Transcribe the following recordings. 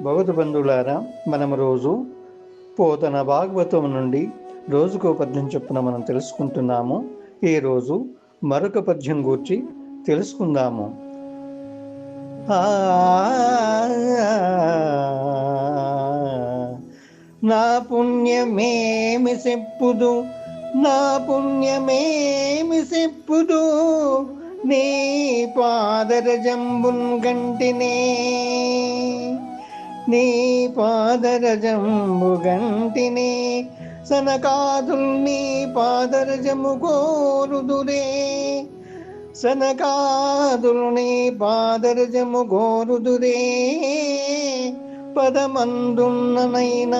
భగవత బంధువులారా మనం రోజు పోతన భాగవతం నుండి రోజుకో పద్యం చొప్పున మనం తెలుసుకుంటున్నాము. ఈరోజు మరొక పద్యం గూర్చి తెలుసుకుందాము. ఆ, నా పుణ్యమేమి చెప్పుదు నా పుణ్యమేమి చెప్పుదు నీ పాదరజంబున్ గంటినే. నీ పాదరజంబు గంటిని సనకాదుల్ నీ పాదరజము కోరుదురే సనకాదుల్ నీ పాదరజము గోరుదురే. పదమందున్ననైన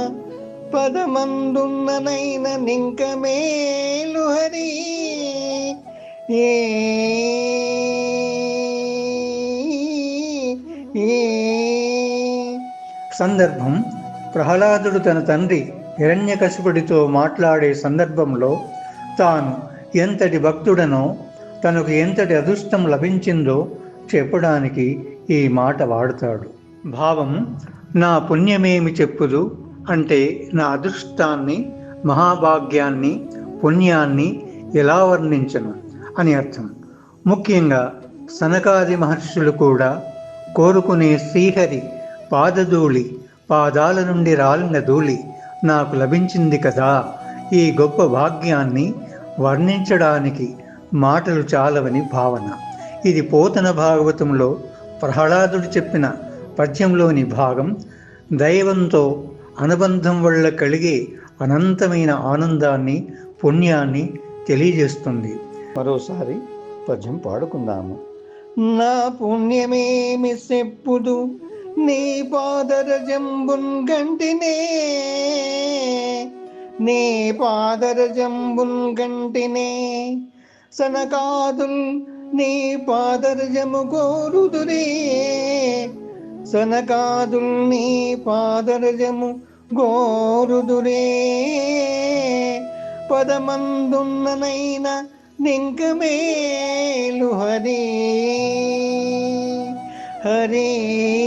పదమందున్ననైన నింక మేలు హరి. ఏ ఏ సందర్భం ప్రహ్లాదుడు తన తండ్రి హిరణ్యకశిపుడితో మాట్లాడే సందర్భంలో తాను ఎంతటి భక్తుడనో తనకు ఎంతటి అదృష్టం లభించిందో చెప్పడానికి ఈ మాట వాడుతాడు. భావం నా పుణ్యమేమి చెప్పుదు? అంటే నా అదృష్టాన్ని మహాభాగ్యాన్ని పుణ్యాన్ని ఎలా వర్ణించను అని అర్థం. ముఖ్యంగా సనకాది మహర్షులు కూడా కోరుకునే శ్రీహరి పాదధూళి పాదాల నుండి రాలిన ధూళి నాకు లభించింది కదా. ఈ గొప్ప భాగ్యాన్ని వర్ణించడానికి మాటలు చాలవని భావన. ఇది పోతన భాగవతంలో ప్రహ్లాదుడు చెప్పిన పద్యంలోని భాగం. దైవంతో అనుబంధం వల్ల కలిగే అనంతమైన ఆనందాన్ని పుణ్యాన్ని తెలియజేస్తుంది. మరోసారి పద్యం పాడుకుందాము. నా పుణ్యమేమి చెప్పుదు? నీ పాదరజంబున్ గంటినే నీ పాదరజంబున్ గంటినే. సనకాదుల్ నీ పాదరజము కోరుదురే సనకాదుల్ నీ పాదరజము గోరుదురే పదమందున్ననైన నింక మేలు హరే హరే.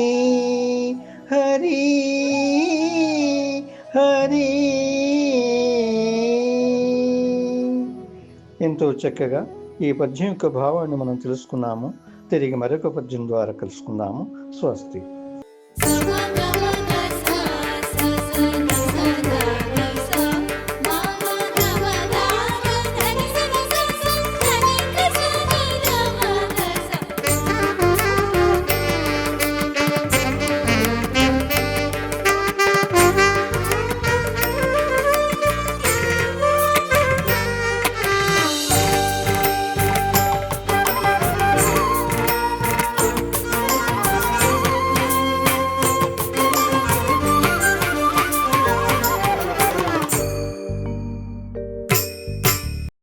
హరి ఎంతో చక్కగా ఈ పద్యం యొక్క భావాన్ని మనం తెలుసుకున్నాము. తిరిగి మరొక పద్యం ద్వారా కలుసుకుందాము. స్వస్తి.